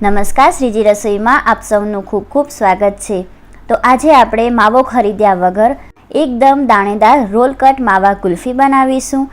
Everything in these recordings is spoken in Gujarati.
નમસ્કાર, શ્રીજી રસોઈમાં આપ સૌનું ખૂબ ખૂબ સ્વાગત છે. તો આજે આપણે માવો ખરીદ્યા વગર એકદમ દાણેદાર રોલ કટ માવા કુલ્ફી બનાવીશું.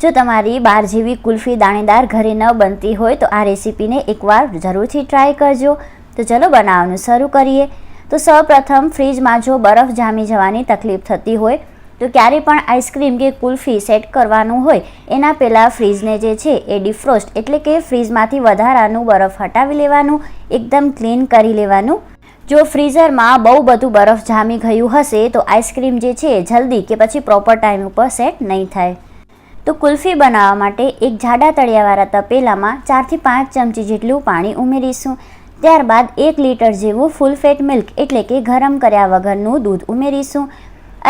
જો તમારી બાર જેવી કુલ્ફી દાણેદાર ઘરે ન બનતી હોય તો આ રેસીપીને એકવાર જરૂરથી ટ્રાય કરજો. તો ચલો બનાવવાનું શરૂ કરીએ. તો સૌપ્રથમ ફ્રીજમાં જો બરફ જામી જવાની તકલીફ થતી હોય તો ક્યારે પણ આઈસ્ક્રીમ કે કુલ્ફી સેટ કરવાનું હોય, એના પહેલાં ફ્રીજને જે છે એ ડિફ્રોસ્ટ એટલે કે ફ્રીજમાંથી વધારાનું બરફ હટાવી લેવાનું, એકદમ ક્લીન કરી લેવાનું. જો ફ્રીઝરમાં બહુ બધું બરફ જામી ગયું હશે, તો આઈસ્ક્રીમ જે છે જલ્દી કે પછી પ્રોપર ટાઈમ ઉપર સેટ નહીં થાય. તો કુલ્ફી બનાવવા માટે એક જાડા તળિયાવાળા તપેલામાં ચારથી પાંચ ચમચી જેટલું પાણી ઉમેરીશું. ત્યારબાદ એક લીટર જેવું ફૂલ ફેટ મિલ્ક એટલે કે ગરમ કર્યા વગરનું દૂધ ઉમેરીશું.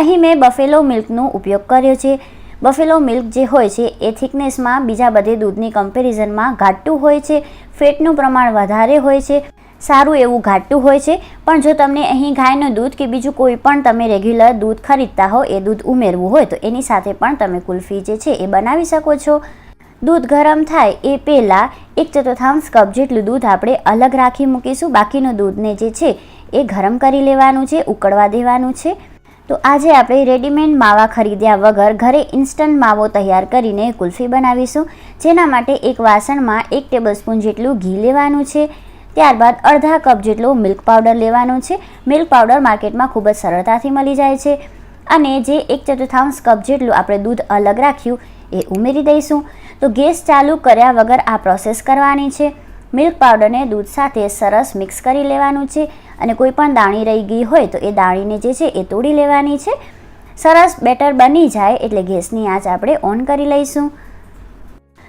અહીં મેં બફેલો મિલ્કનો ઉપયોગ કર્યો છે. બફેલો મિલ્ક જે હોય છે, એ થિકનેસમાં બીજા બધે દૂધની કમ્પેરિઝનમાં ઘાટું હોય છે. ફેટનું પ્રમાણ વધારે હોય છે. સારું એવું ઘાટું હોય છે. પણ જો તમને અહીં ગાયનું દૂધ કે બીજું કોઈ પણ તમે રેગ્યુલર દૂધ ખરીદતા હો, એ દૂધ ઉમેરવું હોય, તો એની સાથે પણ તમે કુલ્ફી જે છે, એ બનાવી શકો છો. દૂધ ગરમ થાય એ પહેલાં એક ચતુર્થાંશ કપ જેટલું દૂધ આપણે અલગ રાખી મૂકીશું. બાકીનું દૂધને જે છે, એ ગરમ કરી લેવાનું છે, ઉકળવા દેવાનું છે. તો આજે આપણે રેડીમેડ માવા ખરીદ્યા વગર ઘરે ઇન્સ્ટન્ટ માવો તૈયાર કરીને કુલ્ફી બનાવીશું. જેના માટે એક વાસણમાં એક ટેબલસ્પૂન જેટલું ઘી લેવાનું છે. ત્યારબાદ અડધા કપ જેટલો મિલ્ક પાવડર લેવાનો છે. મિલ્ક પાવડર માર્કેટમાં ખૂબ જ સરળતાથી મળી જાય છે. અને જે એક ચતુર્થાંશ કપ જેટલું આપણે દૂધ અલગ રાખ્યું, એ ઉમેરી દઈશું. તો ગેસ ચાલુ કર્યા વગર આ પ્રોસેસ કરવાની છે. મિલ્ક પાવડરને દૂધ સાથે સરસ મિક્સ કરી લેવાનું છે અને કોઈ પણ દાણી રહી ગઈ હોય તો એ દાણીને જે છે એ તોડી લેવાની છે. સરસ બેટર બની જાય એટલે ગેસની આંચ આપણે ઓન કરી લઈશું.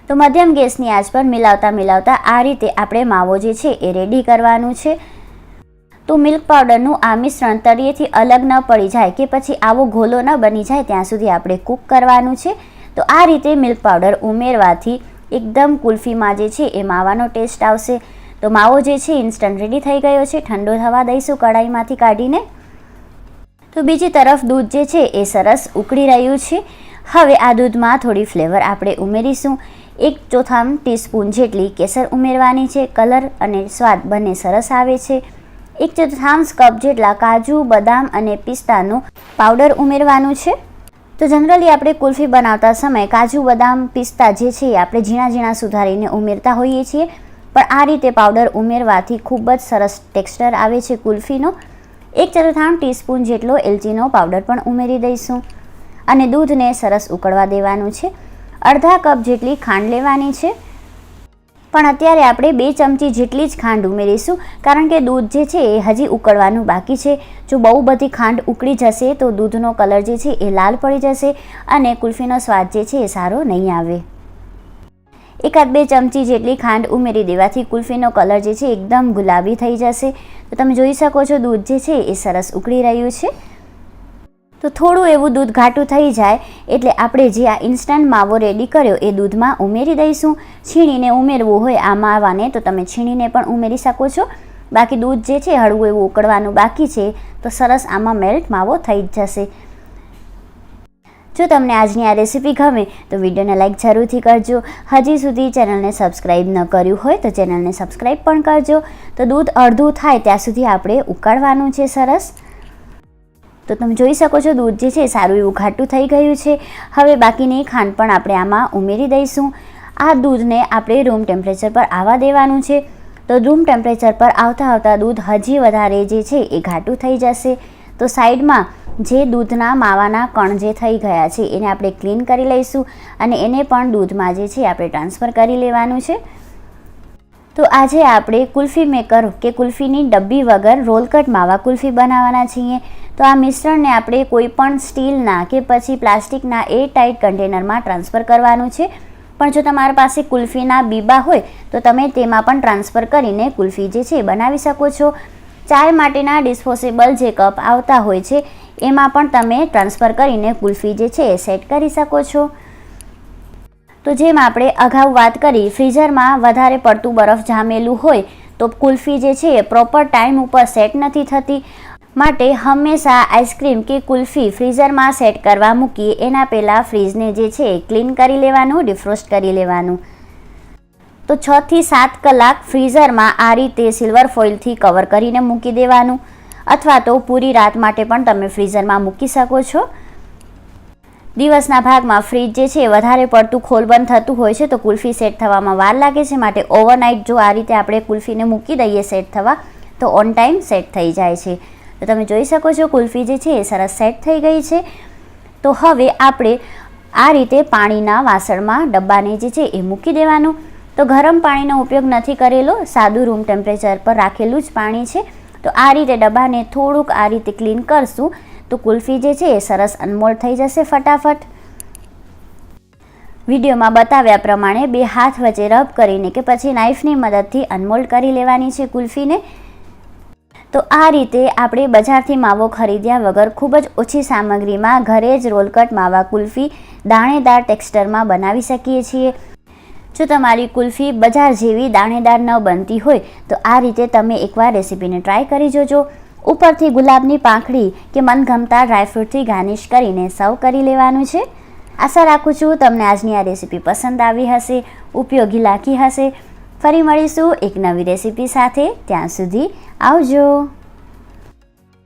તો મધ્યમ ગેસની આંચ પર મિલાવતા મિલાવતા આ રીતે આપણે માવો જે છે એ રેડી કરવાનું છે. તો મિલ્ક પાવડરનું આ મિશ્રણ તળિયેથી અલગ ન પડી જાય કે પછી આવો ઘોલો ન બની જાય ત્યાં સુધી આપણે કૂક કરવાનું છે. તો આ રીતે મિલ્ક પાવડર ઉમેરવાથી એકદમ કુલ્ફીમાં જે છે એ માવાનો ટેસ્ટ આવશે. તો માવો જે છે ઇન્સ્ટન્ટ રેડી થઈ ગયો છે. ઠંડો થવા દઈશું કઢાઈમાંથી કાઢીને. તો બીજી તરફ દૂધ જે છે એ સરસ ઉકળી રહ્યું છે. હવે આ દૂધમાં થોડી ફ્લેવર આપણે ઉમેરીશું. એક ચોથામ ટીસ્પૂન જેટલી કેસર ઉમેરવાની છે. કલર અને સ્વાદ બંને સરસ આવે છે. એક ચતુર્થાંશ કપ જેટલા કાજુ, બદામ અને પિસ્તાનું પાવડર ઉમેરવાનું છે. તો જનરલી આપણે કુલ્ફી બનાવતા સમયે કાજુ, બદામ, પિસ્તા જે છે આપણે ઝીણા ઝીણા સુધારીને ઉમેરતા હોઈએ છીએ. પણ આ રીતે પાવડર ઉમેરવાથી ખૂબ જ સરસ ટેક્સચર આવે છે કુલ્ફીનો. એક ચતુર્થાંશ ટીસ્પૂન જેટલો એલચીનો પાવડર પણ ઉમેરી દઈશું. અને દૂધને સરસ ઉકળવા દેવાનું છે. અડધા કપ જેટલી ખાંડ લેવાની છે. પણ અત્યારે આપણે બે ચમચી જેટલી જ ખાંડ ઉમેરીશું, કારણ કે દૂધ જે છે એ હજી ઉકળવાનું બાકી છે. જો બહુ બધી ખાંડ ઉકળી જશે તો દૂધનો કલર જે છે એ લાલ પડી જશે અને કુલ્ફીનો સ્વાદ જે છે એ સારો નહીં આવે. એકાદ બે ચમચી જેટલી ખાંડ ઉમેરી દેવાથી કુલ્ફીનો કલર જે છે એકદમ ગુલાબી થઈ જશે. તો તમે જોઈ શકો છો દૂધ જે છે એ સરસ ઉકળી રહ્યું છે. તો થોડું એવું દૂધ ઘાટું થઈ જાય એટલે આપણે જે આ ઇન્સ્ટન્ટ માવો રેડી કર્યો એ દૂધમાં ઉમેરી દઈશું. છીણીને ઉમેરવું હોય આ માવાને તો તમે છીણીને પણ ઉમેરી શકો છો. બાકી દૂધ જે છે હળવું એવું ઉકળવાનું બાકી છે તો સરસ આમાં મેલ્ટ માવો થઈ જ જશે. જો તમને આજની આ રેસીપી ગમે તો વિડીયોને લાઈક જરૂરથી કરજો. હજી સુધી ચેનલને સબસ્ક્રાઈબ ન કર્યું હોય તો ચેનલને સબસ્ક્રાઈબ પણ કરજો. તો દૂધ અડધું થાય ત્યાં સુધી આપણે ઉકાળવાનું છે સરસ. તો તમે જોઈ શકો છો, દૂધ જે છે સારું એવું ઘાટું થઈ ગયું છે. હવે બાકીની ખાંડ પણ આપણે આમાં ઉમેરી દઈશું. આ દૂધને આપણે રૂમ ટેમ્પરેચર પર આવવા દેવાનું છે. તો રૂમ ટેમ્પરેચર પર આવતા આવતા દૂધ હજી વધારે જે છે એ ઘાટું થઈ જશે. તો સાઈડમાં જે દૂધના માવાના કણ જે થઈ ગયા છે, એને આપણે ક્લીન કરી લઈશું અને એને પણ દૂધમાં જે છે આપણે ટ્રાન્સફર કરી લેવાનું છે. તો આજે આપણે કુલ્ફી મેકર કે કુલ્ફીની ડબ્બી વગર રોલકટ માવા કુલ્ફી બનાવવાના છીએ. તો આ મિશ્રણને આપણે કોઈપણ સ્ટીલના કે પછી પ્લાસ્ટિકના એ ટાઈટ કન્ટેનરમાં ટ્રાન્સફર કરવાનું છે. પણ જો તમારા પાસે કુલ્ફીના બીબા હોય, તો તમે તેમાં પણ ટ્રાન્સફર કરીને કુલ્ફી જે છે બનાવી શકો છો. ચાય માટેના ડિસ્પોઝેબલ જે કપ આવતા હોય છે, એમાં પણ તમે ટ્રાન્સફર કરીને કુલ્ફી જે છે એ સેટ કરી શકો છો. તો જેમ આપણે અગાઉ વાત કરી, ફ્રીઝરમાં વધારે પડતું બરફ જામેલું હોય, તો કુલ્ફી જે છે એ પ્રોપર ટાઈમ ઉપર સેટ નથી થતી. માટે હંમેશા આઈસ્ક્રીમ કે કુલ્ફી ફ્રીઝરમાં સેટ કરવા મૂકીએ એના પહેલાં ફ્રીજને જે છે ક્લીન કરી લેવાનું ડિફ્રોસ્ટ કરી લેવાનું. તો છથી સાત કલાક ફ્રીઝરમાં આ રીતે સિલ્વર ફોઇલથી કવર કરીને મૂકી દેવાનું. અથવા તો પૂરી રાત માટે પણ તમે ફ્રીઝરમાં મૂકી શકો છો. દિવસના ભાગમાં ફ્રીજ જે છે વધારે પડતું ખોલબંધ થતું હોય છે, તો કુલ્ફી સેટ થવામાં વાર લાગે છે. માટે ઓવરનાઇટ જો આ રીતે આપણે કુલ્ફીને મૂકી દઈએ સેટ થવા, તો ઓન ટાઈમ સેટ થઈ જાય છે. તો તમે જોઈ શકો છો કુલ્ફી જે છે એ સરસ સેટ થઈ ગઈ છે. તો હવે આપણે આ રીતે પાણીના વાસણમાં ડબ્બાને જે છે એ મૂકી દેવાનું. તો ગરમ પાણીનો ઉપયોગ નથી કરેલો, સાદું રૂમ ટેમ્પરેચર પર રાખેલું જ પાણી છે. તો આ રીતે ડબ્બાને થોડુંક આ રીતે ક્લીન કરશું. તો કુલ્ફી જે છે એ સરસ અનમોલ થઈ જશે ફટાફટ. વિડીયોમાં બતાવ્યા પ્રમાણે બે હાથ વચ્ચે રબ કરીને કે પછી નાઇફની મદદથી અનમોલ્ડ કરી લેવાની છે કુલ્ફીને. તો આ રીતે આપણે બજારથી માવો ખરીદ્યા વગર ખૂબ જ ઓછી સામગ્રીમાં ઘરે જ રોલકટ માવા કુલ્ફી દાણેદાર ટેક્સચરમાં બનાવી શકીએ છીએ. જો તમારી કુલ્ફી બજાર જેવી દાણેદાર ન બનતી હોય તો આ રીતે તમે એકવાર રેસીપીને ટ્રાય કરી જોજો. ઉપરથી ગુલાબની પાંખડી કે મનગમતા ડ્રાયફ્રૂટથી ગાર્નિશ કરીને સર્વ કરી લેવાનું છે. આશા રાખું છું તમને આજની આ રેસીપી પસંદ આવી હશે, ઉપયોગી લાગી હશે. ફરી મળીશું એક નવી રેસીપી સાથે. ત્યાં સુધી આવજો.